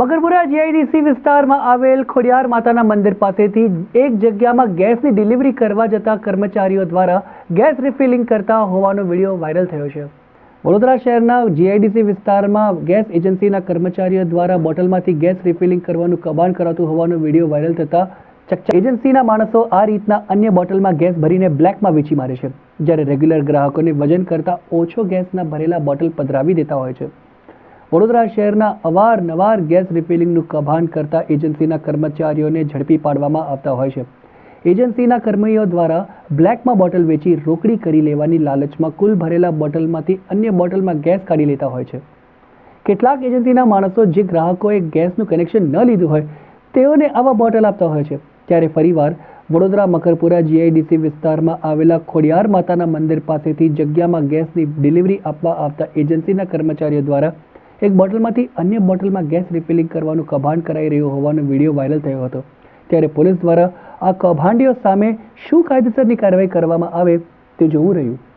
બગરપુરા GIDC વિસ્તારમાં આવેલ ખોડિયાર માતાના મંદિર પાસેથી એક જગ્યામાં ગેસની ડિલિવરી કરવા જતા કર્મચારીઓ દ્વારા ગેસ રિફિલિંગ કરતા હોવાનો વીડિયો વાયરલ થયો છે. વડોદરા શહેરના જીઆઈડીસી વિસ્તારમાં ગેસ એજન્સીના કર્મચારીઓ દ્વારા બોટલમાંથી ગેસ રિફિલિંગ કરવાનું કબાણ કરાતું હોવાનો વીડિયો વાયરલ થતા ચકચક એજન્સીના માણસો આ રીતના અન્ય બોટલમાં ગેસ ભરીને બ્લેકમાં વેચી મારે છે. જ્યારે રેગ્યુલર ગ્રાહકોને વજન કરતાં ઓછો ગેસના ભરેલા બોટલ પધરાવી દેતા હોય છે. વડોદરા શહેરના અવારનવાર ગેસ રિફિલિંગનું કભાન કરતા એજન્સીના કર્મચારીઓને ઝડપી પાડવામાં આવતા હોય છે. એજન્સીના કર્મીઓ દ્વારા બ્લેકમાં બોટલ વેચી રોકડી કરી લેવાની લાલચમાં કુલ ભરેલા બોટલમાંથી અન્ય બોટલમાં ગેસ કાઢી લેતા હોય છે. કેટલાક એજન્સીના માણસો જે ગ્રાહકોએ ગેસનું કનેક્શન ન લીધું હોય, તેઓને આવા બોટલ આપતા હોય છે. ત્યારે ફરીવાર વડોદરા મકરપુરા જીઆઈડીસી વિસ્તારમાં આવેલા ખોડિયાર માતાના મંદિર પાસેથી જગ્યામાં ગેસની ડિલિવરી આપવા આવતા એજન્સીના કર્મચારીઓ દ્વારા એક બોટલમાંથી અન્ય બોટલમાં ગેસ રિફિલિંગ કરવાનું કૌભાંડ કરાઈ રહ્યું હોવાનો વીડિયો વાયરલ થયો હતો. ત્યારે પોલીસ દ્વારા આ કૌભાંડીઓ સામે શું કાયદેસરની કાર્યવાહી કરવામાં આવે તે જોવું રહ્યું.